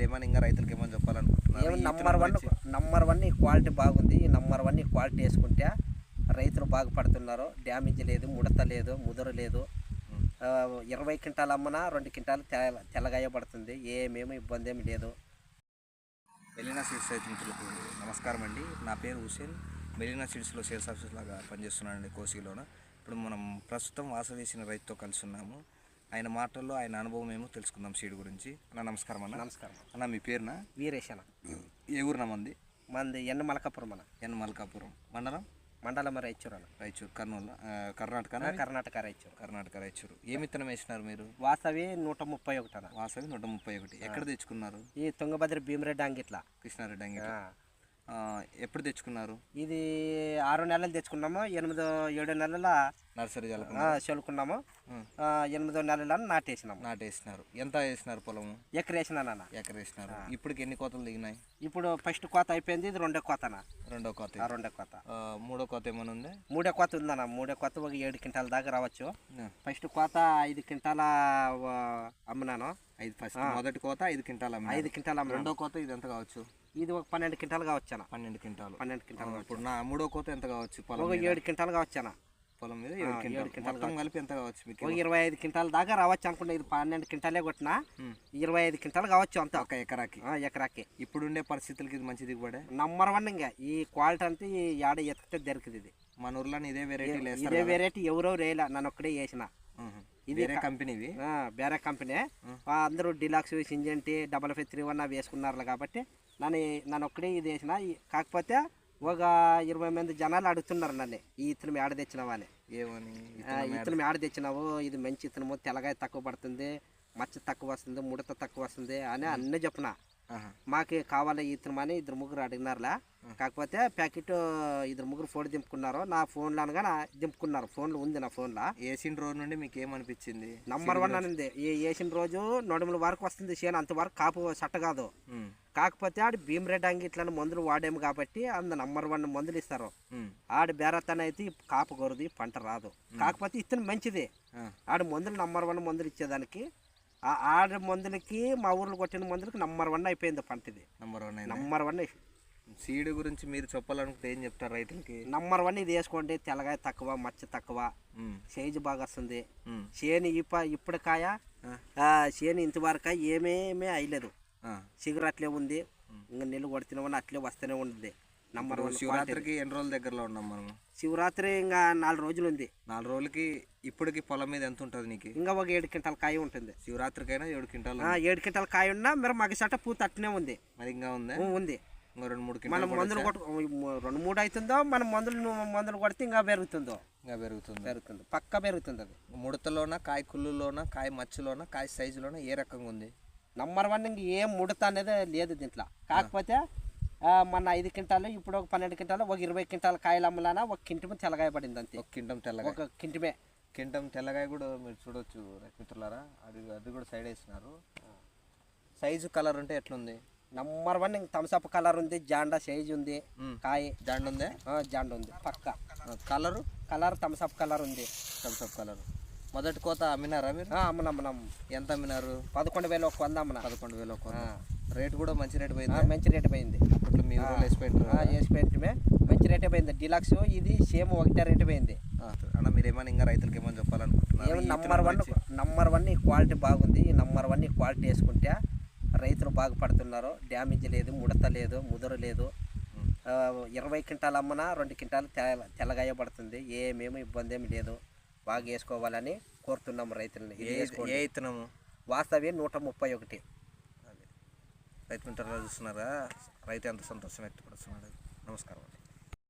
మీరు ఏమైనా ఇంకా రైతులకి ఏమైనా చెప్పాలనుకుంటున్నారు? Number one? నంబర్ వన్ ఈ క్వాలిటీ బాగుంది ఈ నంబర్ వన్ ఈ క్వాలిటీ వేసుకుంటే రైతులు బాగుపడుతున్నారు. డ్యామేజ్ లేదు ముడత లేదు ముదురు లేదు. ఇరవై క్వింటాలు అమ్మనా రెండు క్వింటాలు తె- తెల్లగాయ పడుతుంది ఏమేమి ఇబ్బంది ఏమి లేదు. మెలినా సీడ్స్ రైతు మిత్రులకు నమస్కారం అండి. నా పేరు హుసేన్. మెలినా సీడ్స్లో సేల్స్ ఆఫీసర్ లాగా పనిచేస్తున్నానండి కోసిలోన ఇప్పుడు మనం ప్రస్తుతం వాస వేసిన రైతుతో కలిసి ఉన్నాము ఆయన మాటల్లో ఆయన అనుభవం ఏమో తెలుసుకుందాం సీడ్ గురించి. అన్న నమస్కారం అన్న. నమస్కారం. అన్న మీ పేరున? వీరేశన ఏ ఊరున మంది? మంది ఎన్న మలకపురం మన ఎన్ మల్కాపురం. మండలం? మండలం రాయచూరు రాయచూరు కర్నూలు. కర్ణాటక కర్ణాటక రాయచూరు. కర్ణాటక రాయచూరు. ఏ విత్తనం వేసినారు మీరు? వాసవి నూట ముప్పై ఒకటన వాసవి నూట ముప్పై ఒకటి. ఎక్కడ తెచ్చుకున్నారు? ఈ తుంగభద్ర భీమరెడ్డి అంగిట్ల. కృష్ణారెడ్డి. ఆ, ఎప్పుడు తెచ్చుకున్నారు? ఇది ఆరు నెలలు తెచ్చుకున్నాము ఎనిమిదో ఏడు నెలల నర్సరీ చల్లుకున్నాము ఎనిమిదో నెలల నాటేసినాము. నాటేసినారు. ఎంత వేసినారు పొలము? ఎకరేసినానన్న. ఎకర వేసినారు ఇప్పటికి ఎన్ని కోతలు దిగినాయి? ఇప్పుడు ఫస్ట్ కోత అయిపోయింది ఇది రెండో కోతన? రెండో కోత. రెండో కోత. మూడో కోత ఏమైనా ఉంది? మూడో కోత ఉందన్న. మూడో కోత ఒక ఏడు క్వింటాల దాకా రావచ్చు. ఫస్ట్ కోత ఐదు క్వింటాల అమ్మినాను. ఐదు ఫస్ట్ మొదటి కోత ఐదు క్వింటాలు. ఐదు క్వింటాలు రెండో కోత ఇది ఎంత కావచ్చు? ఇది ఒక పన్నెండు క్వింటాలు కావచ్చాన? పన్నెండు క్వింటాలు. పన్నెండు క్వింటాలు ఇప్పుడు నా మూడో కోత ఎంత కావచ్చు? పొలం? ఏడు క్వింటాలు కావచ్చాన? పొలం మీద ఏడు క్వింటాలు. మొత్తం కలిపి ఎంత కావచ్చు మీకు? ఒక ఇరవై ఐదు క్వింటాల దాకా రావచ్చు అనుకుంటా. ఇది పన్నెండు క్వింటాలే కొట్టినా. ఇరవై ఐదు క్వింటాలు కావచ్చు అంతా. ఒక ఎకరాకి. ఆ, ఎకరాకి. ఇప్పుడుండే పరిస్థితులకి ఇది మంచి దిగుబడే? నంబర్ వన్ ఇంకా. ఈ క్వాలిటీ అంతా ఈ ఏడ ఎత్తితే దొరికింది ఇది. మన ఊర్లో ఇదే వెరైటీ లేదు ఇదే వెరైటీ ఎవరో రేలా. నన్ను ఒక్కడే చేసిన. ఇది వేరే కంపెనీవి ఆ, వేరే కంపెనీ అందరూ deluxe Syngenta double five three one అవి వేసుకున్నారు కాబట్టి నన్ను నన్ను ఒక్కడే ఇది వేసిన. కాకపోతే ఒక ఇరవై మంది జనాలు అడుగుతున్నారు నన్ను. ఈ ఇతను ఆడ తెచ్చినావా అని. ఏమని ఇతను ఆడ తెచ్చినావు? ఇది మంచి ఇతను తెల్లగాయ తక్కువ పడుతుంది మచ్చ తక్కువ వస్తుంది ముడత తక్కువ వస్తుంది అని అన్నీ చెప్పిన. మాకు కావాలి ఇతను అని ఇద్దరు ముగ్గురు అడిగినారులే. కాకపోతే ప్యాకెట్ ఇద్దరు ముగ్గురు ఫోన్ దింపుకున్నారు. నా ఫోన్లో అనగా దింపుకున్నారు. ఫోన్లో ఉంది నా ఫోన్లో వేసిన రోజు నుండి మీకు ఏమనిపించింది నంబర్ వన్ అనింది. ఈ వేసిన రోజు నడుముల వరకు వస్తుంది చేను అంతవరకు కాపు సట్ట కాదు. కాకపోతే ఆడు భీమరెడ్డి అంగి ఇట్లా మందులు వాడాము కాబట్టి అంద నంబర్ వన్ మందులు ఇస్తారు. ఆడు బేరతన అయితే కాపు కొరది పంట రాదు. కాకపోతే ఇతను మంచిది. ఆడు మందులు నంబర్ వన్ మందులు ఇచ్చేదానికి ఆ ఆడ మందులకి మా ఊర్లో కొట్టిన మందులకి నంబర్ వన్ అయిపోయింది పంట ఇది number one number one seed గురించి మీరు చెప్పాలనుకుంటే ఏం చెప్తారు రైతులకి? నంబర్ వన్ ఇది వేసుకోండి తెల్లగాయ తక్కువ మచ్చ తక్కువ. సైజు బాగా వస్తుంది. చేను ఇప్ప ఇప్పటికాయ ఆ. ఆ, చేను ఇంతవరకు ఏమేమీ అయ్యలేదు. చిగురు అట్లే ఉంది. ఇంకా నీళ్ళు కొడుతున్నామని అట్లే వస్తూనే ఉంది. నంబర్ శివరాత్రికి ఎన్ని రోజుల దగ్గరలో ఉన్నాం మనము? శివరాత్రి ఇంకా నాలుగు రోజులు ఉంది నాలుగు రోజులకి ఇప్పటికి పొలం మీద ఎంత ఉంటుంది నీకు? ఇంకా ఒక ఏడు క్వింటాల కాయ ఉంటుంది. శివరాత్రికైనా ఏడు క్వింటాలు ఏడు క్వింటాల కాయ ఉన్నా మీరు మగసట పూత అట్నే ఉంది. మరి ఇంకా ఉందా? ఉంది. ఇంకా రెండు మూడు మనం మందులు కొట్టు రెండు మూడు అవుతుందో మనం మందులు మందులు కొడితే ఇంకా పెరుగుతుందో. ఇంకా పెరుగుతుంది. పెరుగుతుంది. పక్క పెరుగుతుంది అది. ముడతలోన కాయ కుళ్ళులోన కాయ మచ్చలోన కాయ సైజులోన ఏ రకంగా ఉంది? నంబర్ వన్ ఇంక ఏం ముడత అనేది లేదు దీంట్లో. కాకపోతే మొన్న ఐదు క్వింటాలు ఇప్పుడు ఒక పన్నెండు క్వింటాలు ఒక ఇరవై క్వింటాల కాయలు అమ్మలానా ఒక కింటమే తెల్లగాయ పడింది అంతే ఒక కింటం తెల్లగా ఒక కింటమే కింటం తెల్లగాయ కూడా మీరు చూడొచ్చు మిత్రులారా అది అది కూడా సైడ్ వేస్తున్నారు సైజు కలర్ అంటే ఎట్లుంది? నంబర్ వన్ థమ్స్అప్ కలర్ ఉంది జాండా సైజ్ ఉంది. కాయ. జాండ్ ఉందే జాండా ఉంది పక్క colour? Colour Thums Up colour ఉంది. Thums Up colour. మొదటి కోత అమ్మినారా మీరు? ఆ, అమ్మనం మనం ఎంత అమ్మినారు? పదకొండు వేలు ఒక వంద అమ్మన. పదకొండు వేలు ఒక ఆ. రేట్ కూడా మంచి రేట్ పోయింది. మంచి రేట్ పోయింది. అప్పట్లో మీ ఊళ్ళో వేసిపోయింటారు వేసి పెట్టమే మంచి రేటే పోయింది. డిలక్స్ ఇది సేమ్ ఒకటే రేటు పోయింది. అన్న మీరు ఏమైనా ఇంకా రైతులకి ఏమైనా చెప్పాలనుకుంటున్నారు? Number one? నంబర్ వన్ ఈ క్వాలిటీ బాగుంది. ఈ నంబర్ వన్ ఈ క్వాలిటీ వేసుకుంటే రైతులు బాగుపడుతున్నారు డ్యామేజ్ లేదు ముడత లేదు ముదురు లేదు. ఇరవై క్వింటాలు అమ్మనా రెండు క్వింటాలు తెల్ల తెల్లగాయ పడుతుంది. ఏమేమి ఇబ్బంది ఏమి లేదు. బాగా వేసుకోవాలని కోరుతున్నాము రైతులని. ఏ వేసుకోండి. ఏ విత్తనము వాస్తవి నూట ముప్పై ఒకటి. రైతు మిత్రులు చూస్తున్నారా? రైతు ఎంత సంతోషం వ్యక్తపడుతున్నాడు నమస్కారం